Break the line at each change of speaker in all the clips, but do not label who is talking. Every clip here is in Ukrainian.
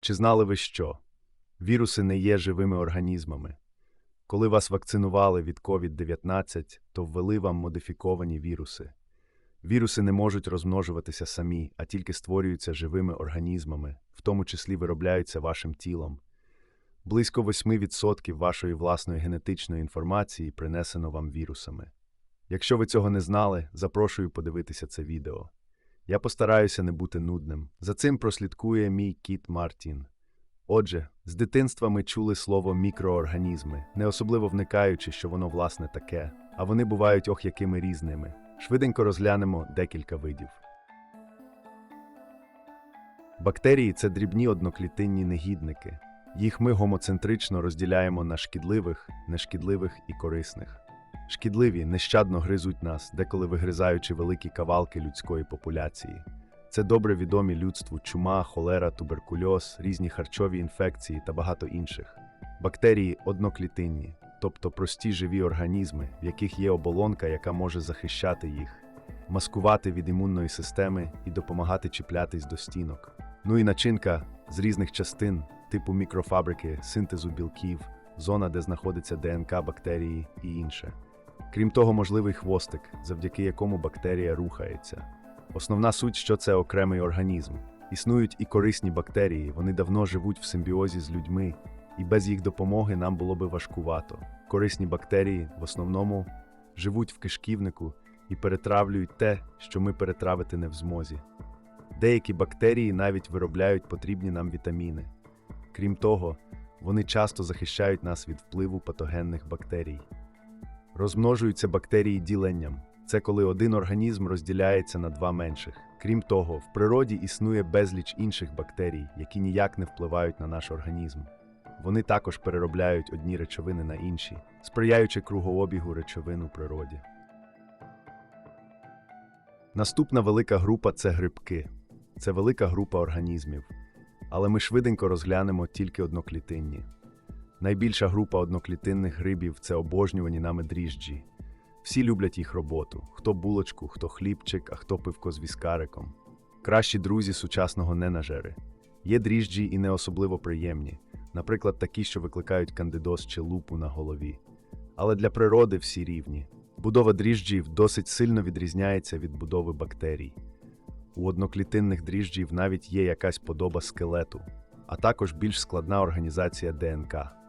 Чи знали ви що? Віруси не є живими організмами. Коли вас вакцинували від COVID-19, то ввели вам модифіковані віруси. Віруси не можуть розмножуватися самі, а тільки створюються живими організмами, в тому числі виробляються вашим тілом. Близько 8% вашої власної генетичної інформації принесено вам вірусами. Якщо ви цього не знали, запрошую подивитися це відео. Я постараюся не бути нудним. За цим прослідкує мій кіт Мартін. Отже, з дитинства ми чули слово мікроорганізми, не особливо вникаючи, що воно власне таке, а вони бувають ох якими різними. Швиденько розглянемо декілька видів. Бактерії це дрібні одноклітинні негідники. Їх ми гомоцентрично розділяємо на шкідливих, нешкідливих і корисних. Шкідливі нещадно гризуть нас, деколи вигризаючи великі кавалки людської популяції. Це добре відомі людству чума, холера, туберкульоз, різні харчові інфекції та багато інших. Бактерії одноклітинні, тобто прості живі організми, в яких є оболонка, яка може захищати їх, маскувати від імунної системи і допомагати чіплятись до стінок. Ну і начинка з різних частин, типу мікрофабрики, синтезу білків, зона, де знаходиться ДНК бактерії і інше. Крім того, можливий хвостик, завдяки якому бактерія рухається. Основна суть, що це окремий організм. Існують і корисні бактерії, вони давно живуть в симбіозі з людьми, і без їх допомоги нам було би важкувато. Корисні бактерії в основному живуть в кишківнику і перетравлюють те, що ми перетравити не в змозі. Деякі бактерії навіть виробляють потрібні нам вітаміни. Крім того, вони часто захищають нас від впливу патогенних бактерій. Розмножуються бактерії діленням. Це коли один організм розділяється на два менших. Крім того, в природі існує безліч інших бактерій, які ніяк не впливають на наш організм. Вони також переробляють одні речовини на інші, сприяючи кругообігу речовин у природі. Наступна велика група це грибки. Це велика група організмів. Але ми швиденько розглянемо тільки одноклітинні. Найбільша група одноклітинних грибів це обожнювані нами дріжджі. Всі люблять їх роботу: хто булочку, хто хлібчик, а хто пивко з віскариком. Кращі друзі сучасного ненажери. Є дріжджі і не особливо приємні, наприклад, такі, що викликають кандидоз чи лупу на голові. Але для природи всі рівні. Будова дріжджів досить сильно відрізняється від будови бактерій. У одноклітинних дріжджів навіть є якась подоба скелету, а також більш складна організація ДНК.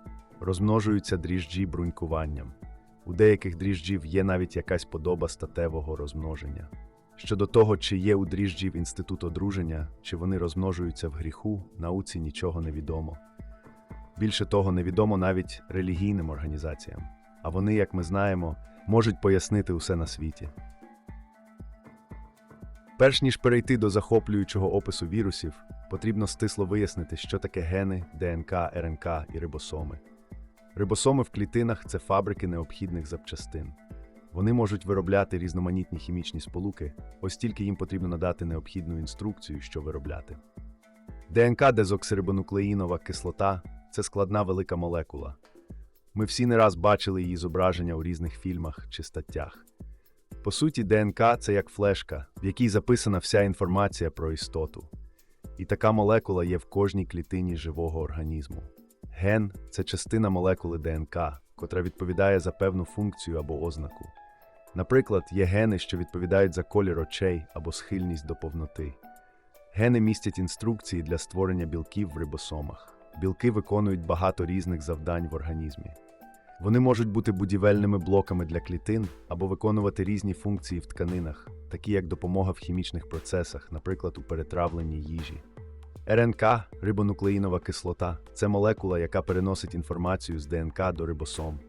Розмножуються дріжджі брунькуванням. У деяких дріжджів є навіть якась подоба статевого розмноження. Щодо того, чи є у дріжджів інститут одруження, чи вони розмножуються в гріху, науці нічого не відомо. Більше того, невідомо навіть релігійним організаціям, а вони, як ми знаємо, можуть пояснити усе на світі. Перш ніж перейти до захоплюючого опису вірусів, потрібно стисло вияснити, що таке гени, ДНК, РНК і рибосоми. Рибосоми в клітинах це фабрики необхідних запчастин. Вони можуть виробляти різноманітні хімічні сполуки, ось тільки їм потрібно надати необхідну інструкцію, що виробляти. ДНК дезоксирибонуклеїнова кислота це складна велика молекула. Ми всі не раз бачили її зображення у різних фільмах чи статтях. По суті, ДНК це як флешка, в якій записана вся інформація про істоту. І така молекула є в кожній клітині живого організму. Ген це частина молекули ДНК, котра відповідає за певну функцію або ознаку. Наприклад, є гени, що відповідають за колір очей або схильність до повноти. Гени містять інструкції для створення білків в рибосомах. Білки виконують багато різних завдань в організмі. Вони можуть бути будівельними блоками для клітин або виконувати різні функції в тканинах, такі як допомога в хімічних процесах, наприклад, у перетравленні їжі. РНК рибонуклеїнова кислота це молекула, яка переносить інформацію з ДНК до рибосом.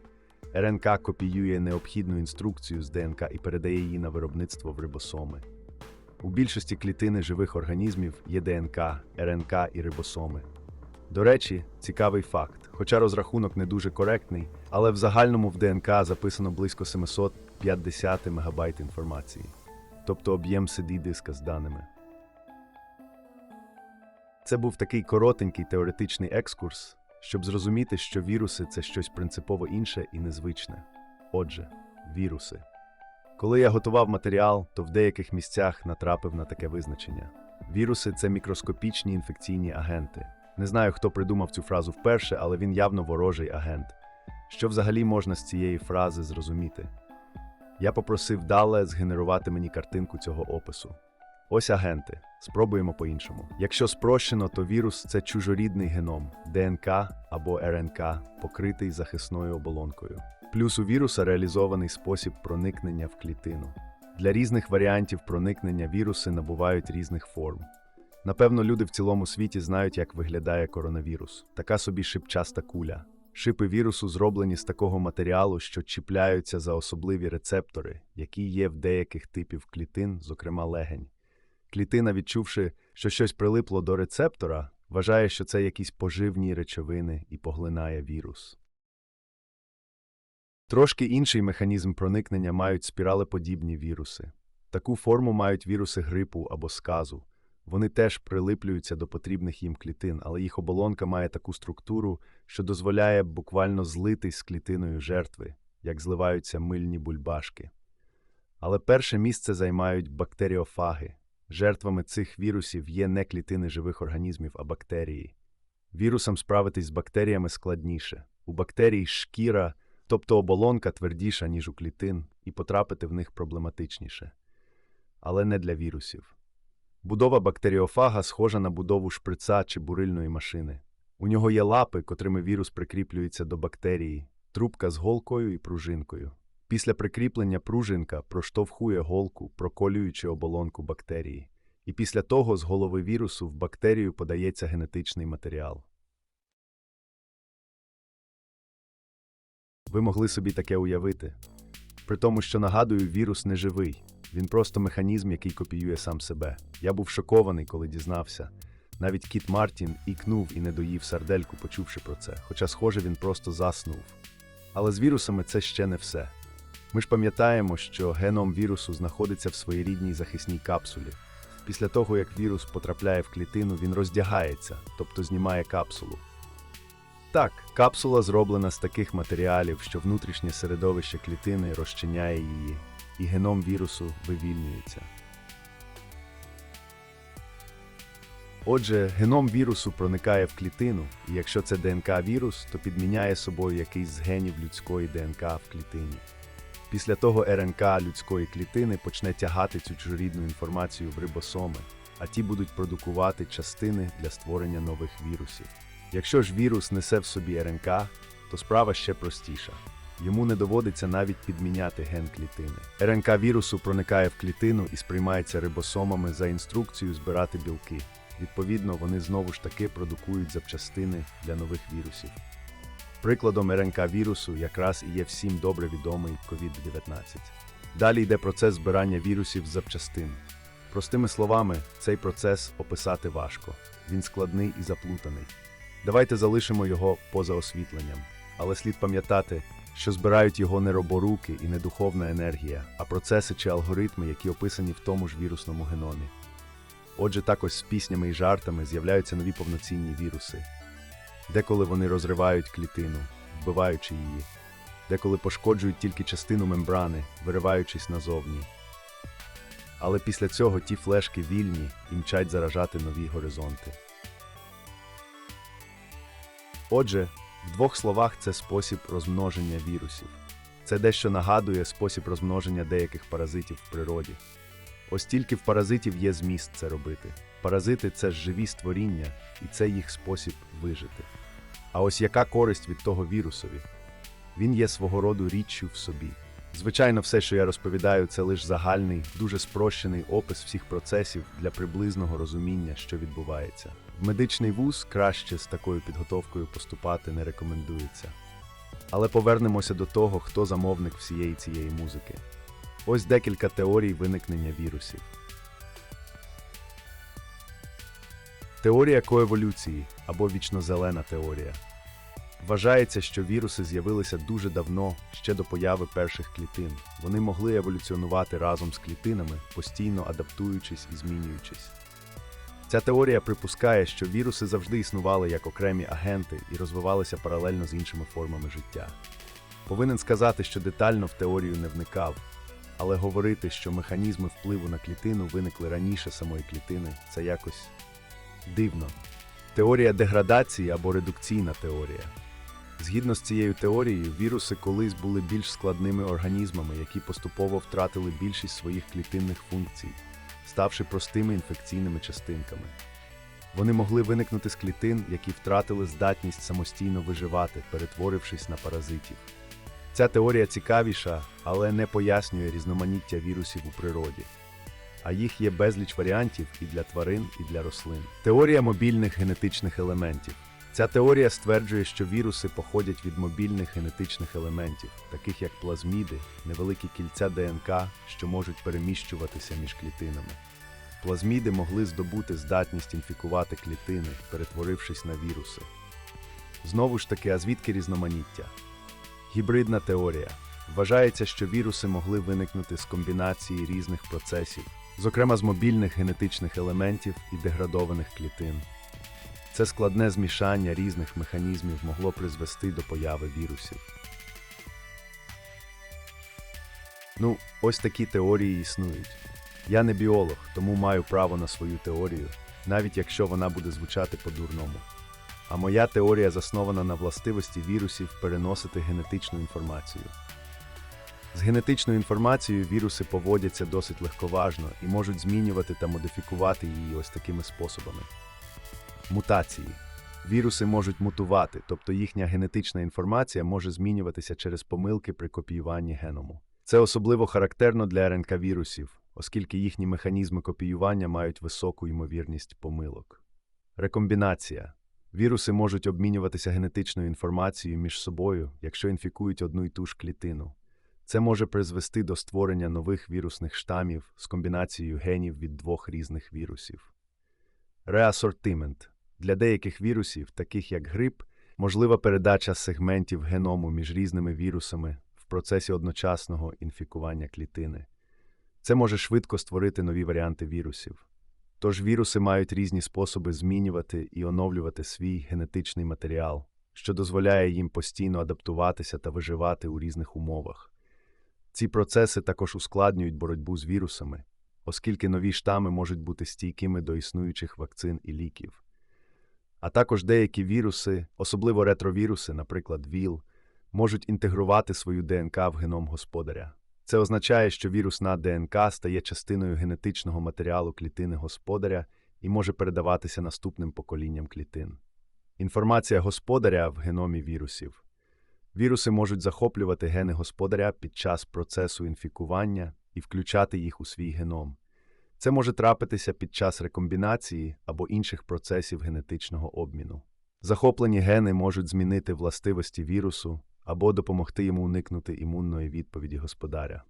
РНК копіює необхідну інструкцію з ДНК і передає її на виробництво в рибосоми. У більшості клітини живих організмів є ДНК, РНК і рибосоми. До речі, цікавий факт. Хоча розрахунок не дуже коректний, але в загальному в ДНК записано близько 750 МБ інформації, тобто об'єм cd диска з даними. Це був такий коротенький теоретичний екскурс, щоб зрозуміти, що віруси це щось принципово інше і незвичне. Отже, віруси. Коли я готував матеріал, то в деяких місцях натрапив на таке визначення. Віруси це мікроскопічні інфекційні агенти. Не знаю, хто придумав цю фразу вперше, але він явно ворожий агент. Що взагалі можна з цієї фрази зрозуміти? Я попросив Дале згенерувати мені картинку цього опису. Ось агенти. Спробуємо по-іншому. Якщо спрощено, то вірус це чужорідний геном ДНК або РНК, покритий захисною оболонкою. Плюс у віруса реалізований спосіб проникнення в клітину. Для різних варіантів проникнення віруси набувають різних форм. Напевно, люди в цілому світі знають, як виглядає коронавірус. Така собі шипчаста куля. Шипи вірусу зроблені з такого матеріалу, що чіпляються за особливі рецептори, які є в деяких типів клітин, зокрема легень. Клітина, відчувши, що щось прилипло до рецептора, вважає, що це якісь поживні речовини і поглинає вірус. Трошки інший механізм проникнення мають спіралеподібні віруси. Таку форму мають віруси грипу або сказу. Вони теж прилиплюються до потрібних їм клітин, але їх оболонка має таку структуру, що дозволяє буквально злитись з клітиною жертви, як зливаються мильні бульбашки. Але перше місце займають бактеріофаги. Жертвами цих вірусів є не клітини живих організмів, а бактерії. Вірусам справитись з бактеріями складніше. У бактерій шкіра, тобто оболонка твердіша, ніж у клітин, і потрапити в них проблематичніше. Але не для вірусів. Будова бактеріофага схожа на будову шприца чи бурильної машини. У нього є лапи, котрими вірус прикріплюється до бактерії, трубка з голкою і пружинкою. Після прикріплення пружинка проштовхує голку, проколюючи оболонку бактерії. І після того з голови вірусу в бактерію подається генетичний матеріал. Ви могли собі таке уявити. При тому, що нагадую, вірус не живий. Він просто механізм, який копіює сам себе. Я був шокований, коли дізнався. Навіть кіт Мартін ікнув і не доїв сардельку, почувши про це, хоча, схоже, він просто заснув. Але з вірусами це ще не все. Ми ж пам'ятаємо, що геном вірусу знаходиться в своєрідній захисній капсулі. Після того, як вірус потрапляє в клітину, він роздягається, тобто знімає капсулу. Так, капсула зроблена з таких матеріалів, що внутрішнє середовище клітини розчиняє її, і геном вірусу вивільнюється. Отже, геном вірусу проникає в клітину, і якщо це ДНК-вірус, то підміняє собою якийсь з генів людської ДНК в клітині. Після того РНК людської клітини почне тягати цю чужорідну інформацію в рибосоми, а ті будуть продукувати частини для створення нових вірусів. Якщо ж вірус несе в собі РНК, то справа ще простіша. Йому не доводиться навіть підміняти ген клітини. РНК вірусу проникає в клітину і сприймається рибосомами за інструкцією збирати білки. Відповідно, вони знову ж таки продукують запчастини для нових вірусів. Прикладом РНК вірусу якраз і є всім добре відомий COVID-19. Далі йде процес збирання вірусів з запчастин. Простими словами, цей процес описати важко. Він складний і заплутаний. Давайте залишимо його поза освітленням, але слід пам'ятати, що збирають його не роборуки і не духовна енергія, а процеси чи алгоритми, які описані в тому ж вірусному геномі. Отже, також з піснями і жартами з'являються нові повноцінні віруси. Деколи вони розривають клітину, вбиваючи її, деколи пошкоджують тільки частину мембрани, вириваючись назовні. Але після цього ті флешки вільні і мчать заражати нові горизонти. Отже, в двох словах це спосіб розмноження вірусів. Це дещо нагадує спосіб розмноження деяких паразитів в природі. Ось тільки в паразитів є зміст це робити. Паразити це живі створіння, і це їх спосіб вижити. А ось яка користь від того вірусові? Він є свого роду річчю в собі. Звичайно, все, що я розповідаю, це лише загальний, дуже спрощений опис всіх процесів для приблизного розуміння, що відбувається. В медичний вуз краще з такою підготовкою поступати не рекомендується. Але повернемося до того, хто замовник всієї цієї музики. Ось декілька теорій виникнення вірусів. Теорія коеволюції або вічнозелена теорія. Вважається, що віруси з'явилися дуже давно, ще до появи перших клітин. Вони могли еволюціонувати разом з клітинами, постійно адаптуючись і змінюючись. Ця теорія припускає, що віруси завжди існували як окремі агенти і розвивалися паралельно з іншими формами життя. Повинен сказати, що детально в теорію не вникав, але говорити, що механізми впливу на клітину виникли раніше самої клітини, це якось дивно. Теорія деградації або редукційна теорія. Згідно з цією теорією, віруси колись були більш складними організмами, які поступово втратили більшість своїх клітинних функцій, ставши простими інфекційними частинками. Вони могли виникнути з клітин, які втратили здатність самостійно виживати, перетворившись на паразитів. Ця теорія цікавіша, але не пояснює різноманіття вірусів у природі. А їх є безліч варіантів і для тварин, і для рослин. Теорія мобільних генетичних елементів. Ця теорія стверджує, що віруси походять від мобільних генетичних елементів, таких як плазміди, невеликі кільця ДНК, що можуть переміщуватися між клітинами. Плазміди могли здобути здатність інфікувати клітини, перетворившись на віруси. Знову ж таки, а звідки різноманіття? Гібридна теорія. Вважається, що віруси могли виникнути з комбінації різних процесів, зокрема з мобільних генетичних елементів і деградованих клітин. Це складне змішання різних механізмів могло призвести до появи вірусів. Ну, ось такі теорії існують. Я не біолог, тому маю право на свою теорію, навіть якщо вона буде звучати по-дурному. А моя теорія заснована на властивості вірусів переносити генетичну інформацію. З генетичною інформацією віруси поводяться досить легковажно і можуть змінювати та модифікувати її ось такими способами. Мутації. Віруси можуть мутувати, тобто їхня генетична інформація може змінюватися через помилки при копіюванні геному. Це особливо характерно для РНК-вірусів, оскільки їхні механізми копіювання мають високу ймовірність помилок. Рекомбінація. Віруси можуть обмінюватися генетичною інформацією між собою, якщо інфікують одну й ту ж клітину. Це може призвести до створення нових вірусних штамів з комбінацією генів від двох різних вірусів. Реасортимент. Для деяких вірусів, таких як грип, можлива передача сегментів геному між різними вірусами в процесі одночасного інфікування клітини. Це може швидко створити нові варіанти вірусів. Тож віруси мають різні способи змінювати і оновлювати свій генетичний матеріал, що дозволяє їм постійно адаптуватися та виживати у різних умовах. Ці процеси також ускладнюють боротьбу з вірусами, оскільки нові штами можуть бути стійкими до існуючих вакцин і ліків. А також деякі віруси, особливо ретровіруси, наприклад, ВІЛ, можуть інтегрувати свою ДНК в геном господаря. Це означає, що вірусна ДНК стає частиною генетичного матеріалу клітини господаря і може передаватися наступним поколінням клітин. Інформація господаря в геномі вірусів. Віруси можуть захоплювати гени господаря під час процесу інфікування і включати їх у свій геном. Це може трапитися під час рекомбінації або інших процесів генетичного обміну. Захоплені гени можуть змінити властивості вірусу або допомогти йому уникнути імунної відповіді господаря.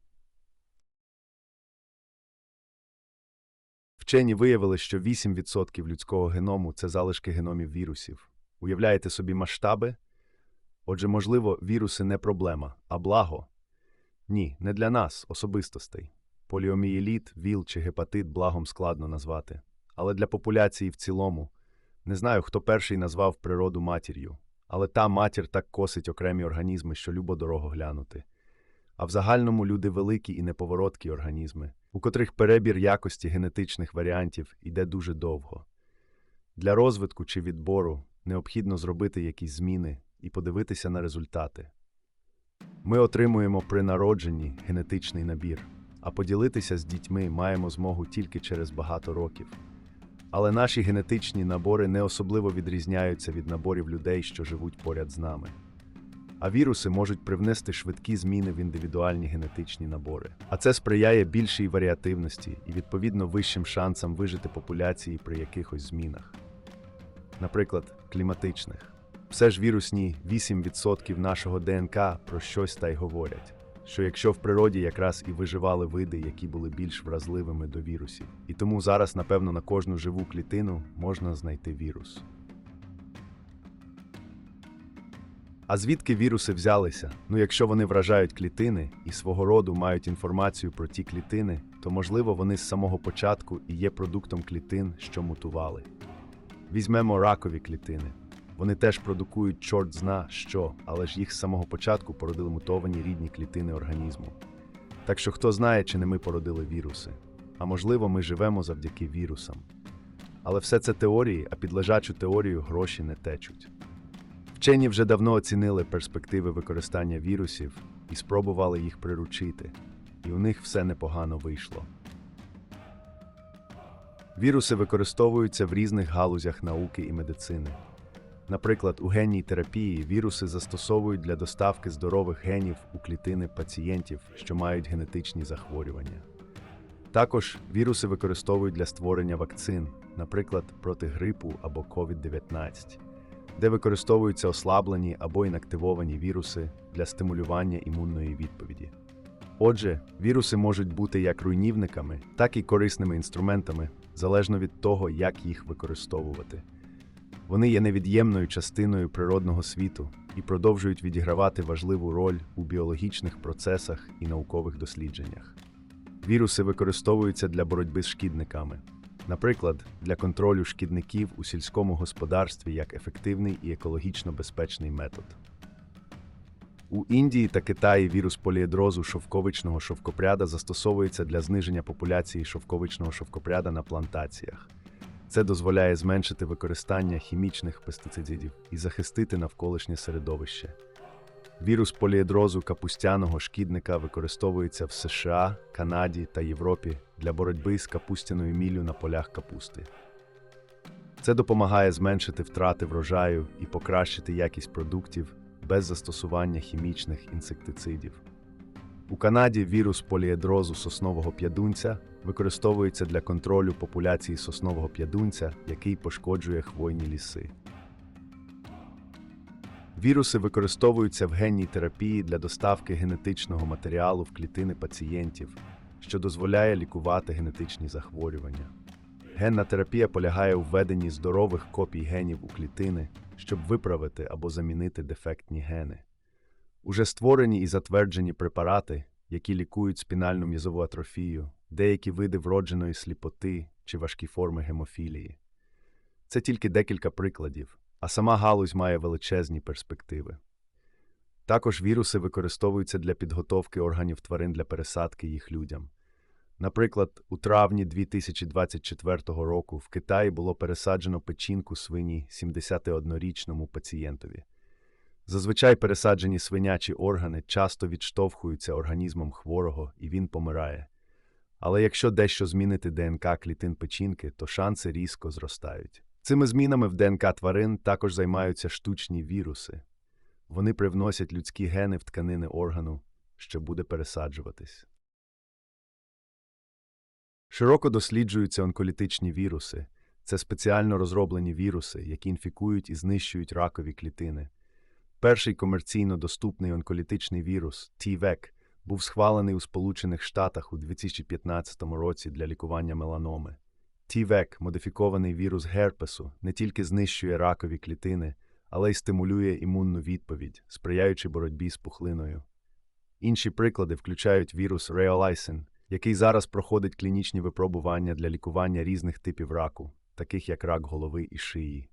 Вчені виявили, що 8% людського геному це залишки геномів вірусів. Уявляєте собі масштаби? Отже, можливо, віруси не проблема, а благо? Ні, не для нас, особистостей. Поліомієліт, ВІЛ чи гепатит благом складно назвати. Але для популяції в цілому не знаю, хто перший назвав природу матір'ю, але та матір так косить окремі організми, що любо дорого глянути. А в загальному люди великі і неповороткі організми, у котрих перебір якості генетичних варіантів іде дуже довго. Для розвитку чи відбору необхідно зробити якісь зміни і подивитися на результати. Ми отримуємо при народженні генетичний набір, а поділитися з дітьми маємо змогу тільки через багато років. Але наші генетичні набори не особливо відрізняються від наборів людей, що живуть поряд з нами. А віруси можуть привнести швидкі зміни в індивідуальні генетичні набори. А це сприяє більшій варіативності і, відповідно, вищим шансам вижити популяції при якихось змінах. Наприклад, кліматичних. Все ж вірусні 8% нашого ДНК про щось та й говорять. Що якщо в природі якраз і виживали види, які були більш вразливими до вірусів, і тому зараз, напевно, на кожну живу клітину можна знайти вірус. А звідки віруси взялися? Ну, якщо вони вражають клітини і свого роду мають інформацію про ті клітини, то можливо вони з самого початку і є продуктом клітин, що мутували. Візьмемо ракові клітини. Вони теж продукують чорт зна що, але ж їх з самого початку породили мутовані рідні клітини організму. Так що хто знає, чи не ми породили віруси. А можливо, ми живемо завдяки вірусам. Але все це теорії, а під лежачу теорію гроші не течуть. Вчені вже давно оцінили перспективи використання вірусів і спробували їх приручити, і у них все непогано вийшло. Віруси використовуються в різних галузях науки і медицини. Наприклад, у генній терапії віруси застосовують для доставки здорових генів у клітини пацієнтів, що мають генетичні захворювання. Також віруси використовують для створення вакцин, наприклад, проти грипу або COVID-19, де використовуються ослаблені або інактивовані віруси для стимулювання імунної відповіді. Отже, віруси можуть бути як руйнівниками, так і корисними інструментами, залежно від того, як їх використовувати. Вони є невід'ємною частиною природного світу і продовжують відігравати важливу роль у біологічних процесах і наукових дослідженнях. Віруси використовуються для боротьби з шкідниками, наприклад, для контролю шкідників у сільському господарстві як ефективний і екологічно безпечний метод. У Індії та Китаї вірус поліедрозу шовковичного шовкопряда застосовується для зниження популяції шовковичного шовкопряда на плантаціях. Це дозволяє зменшити використання хімічних пестицидів і захистити навколишнє середовище. Вірус поліедрозу капустяного шкідника використовується в США, Канаді та Європі для боротьби з капустяною міллю на полях капусти. Це допомагає зменшити втрати врожаю і покращити якість продуктів без застосування хімічних інсектицидів. У Канаді вірус поліедрозу соснового п'ядунця використовується для контролю популяції соснового п'ядунця, який пошкоджує хвойні ліси. Віруси використовуються в генній терапії для доставки генетичного матеріалу в клітини пацієнтів, що дозволяє лікувати генетичні захворювання. Генна терапія полягає у введенні здорових копій генів у клітини, щоб виправити або замінити дефектні гени. Уже створені і затверджені препарати, які лікують спінальну м'язову атрофію, деякі види вродженої сліпоти чи важкі форми гемофілії. Це тільки декілька прикладів, а сама галузь має величезні перспективи. Також віруси використовуються для підготовки органів тварин для пересадки їх людям. Наприклад, у травні 2024 року в Китаї було пересаджено печінку свині 71-річному пацієнтові. Зазвичай пересаджені свинячі органи часто відштовхуються організмом хворого і він помирає. Але якщо дещо змінити ДНК клітин печінки, то шанси різко зростають. Цими змінами в ДНК тварин також займаються штучні віруси. Вони привносять людські гени в тканини органу, що буде пересаджуватись. Широко досліджуються онколітичні віруси. Це спеціально розроблені віруси, які інфікують і знищують ракові клітини. Перший комерційно доступний онколітичний вірус T-VEC був схвалений у Сполучених Штатах у 2015 році для лікування меланоми. T-VEC – модифікований вірус герпесу, не тільки знищує ракові клітини, але й стимулює імунну відповідь, сприяючи боротьбі з пухлиною. Інші приклади включають вірус Reolysin, який зараз проходить клінічні випробування для лікування різних типів раку, таких як рак голови і шиї.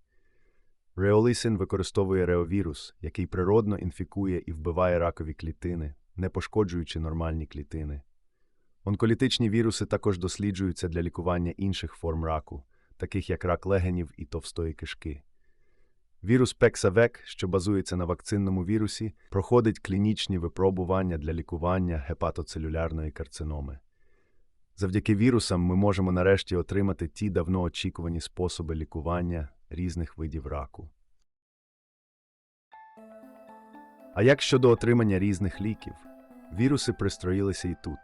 Реолисин використовує реовірус, який природно інфікує і вбиває ракові клітини, не пошкоджуючи нормальні клітини. Онколітичні віруси також досліджуються для лікування інших форм раку, таких як рак легенів і товстої кишки. Вірус Пексавек, що базується на вакцинному вірусі, проходить клінічні випробування для лікування гепатоцелюлярної карциноми. Завдяки вірусам ми можемо нарешті отримати ті давно очікувані способи лікування різних видів раку. А як щодо отримання різних ліків? Віруси пристроїлися і тут.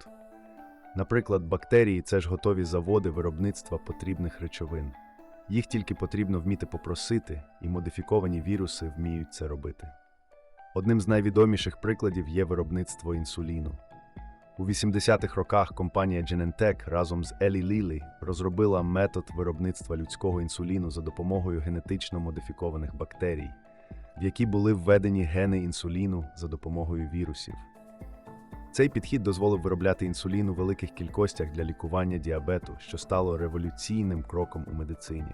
Наприклад, бактерії це ж готові заводи виробництва потрібних речовин. Їх тільки потрібно вміти попросити, і модифіковані віруси вміють це робити. Одним з найвідоміших прикладів є виробництво інсуліну. У 80-х роках компанія Genentech разом з Елі Лілі розробила метод виробництва людського інсуліну за допомогою генетично модифікованих бактерій, в які були введені гени інсуліну за допомогою вірусів. Цей підхід дозволив виробляти інсулін у великих кількостях для лікування діабету, що стало революційним кроком у медицині.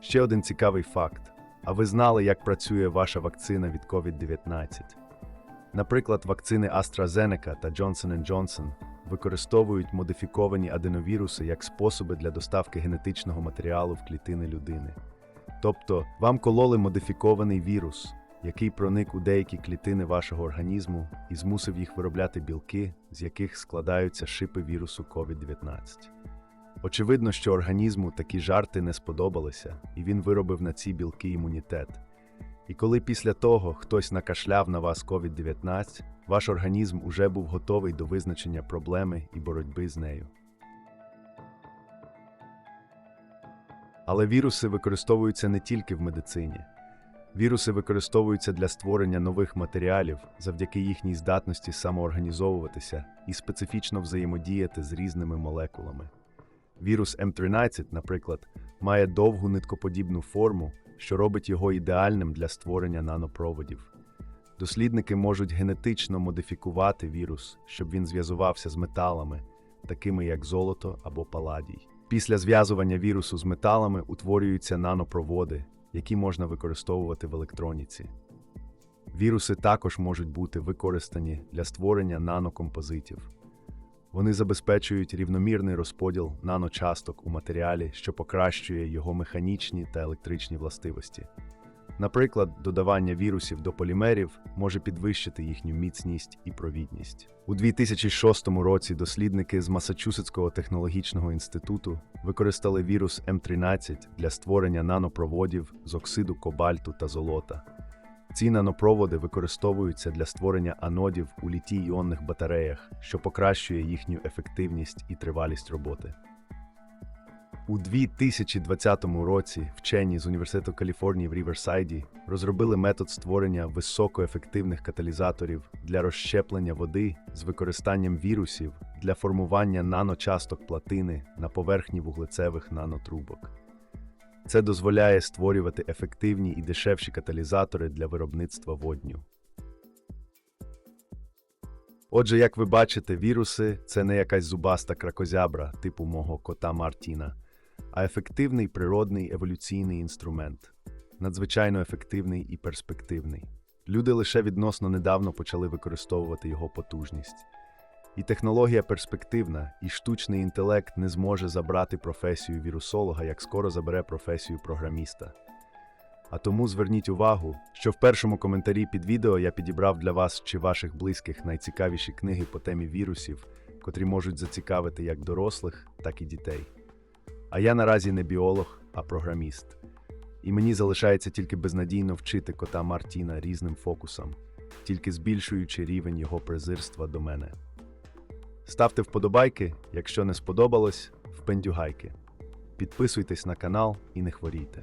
Ще один цікавий факт: а ви знали, як працює ваша вакцина від COVID-19? Наприклад, вакцини AstraZeneca та Johnson Johnson використовують модифіковані аденовіруси як способи для доставки генетичного матеріалу в клітини людини. Тобто, вам кололи модифікований вірус, який проник у деякі клітини вашого організму і змусив їх виробляти білки, з яких складаються шипи вірусу COVID-19. Очевидно, що організму такі жарти не сподобалися, і він виробив на ці білки імунітет. І коли після того хтось накашляв на вас COVID-19, ваш організм уже був готовий до визначення проблеми і боротьби з нею. Але віруси використовуються не тільки в медицині. Віруси використовуються для створення нових матеріалів завдяки їхній здатності самоорганізовуватися і специфічно взаємодіяти з різними молекулами. Вірус М13, наприклад, має довгу ниткоподібну форму, що робить його ідеальним для створення нанопроводів. Дослідники можуть генетично модифікувати вірус, щоб він зв'язувався з металами, такими як золото або паладій. Після зв'язування вірусу з металами утворюються нанопроводи, які можна використовувати в електроніці. Віруси також можуть бути використані для створення нанокомпозитів. Вони забезпечують рівномірний розподіл наночасток у матеріалі, що покращує його механічні та електричні властивості. Наприклад, додавання вірусів до полімерів може підвищити їхню міцність і провідність. У 2006 році дослідники з Масачусетського технологічного інституту використали вірус М13 для створення нанопроводів з оксиду кобальту та золота. Ці нанопроводи використовуються для створення анодів у літій-іонних батареях, що покращує їхню ефективність і тривалість роботи. У 2020 році вчені з Університету Каліфорнії в Ріверсайді розробили метод створення високоефективних каталізаторів для розщеплення води з використанням вірусів для формування наночасток платини на поверхні вуглецевих нанотрубок. Це дозволяє створювати ефективні і дешевші каталізатори для виробництва водню. Отже, як ви бачите, віруси це не якась зубаста кракозябра типу мого кота Мартіна, а ефективний природний еволюційний інструмент, надзвичайно ефективний і перспективний. Люди лише відносно недавно почали використовувати його потужність. І технологія перспективна, і штучний інтелект не зможе забрати професію вірусолога, як скоро забере професію програміста. А тому зверніть увагу, що в першому коментарі під відео я підібрав для вас чи ваших близьких найцікавіші книги по темі вірусів, котрі можуть зацікавити як дорослих, так і дітей. А я наразі не біолог, а програміст. І мені залишається тільки безнадійно вчити кота Мартіна різним фокусам, тільки збільшуючи рівень його презирства до мене. Ставте вподобайки, якщо не сподобалось, впендюгайки. Підписуйтесь на канал і не хворійте.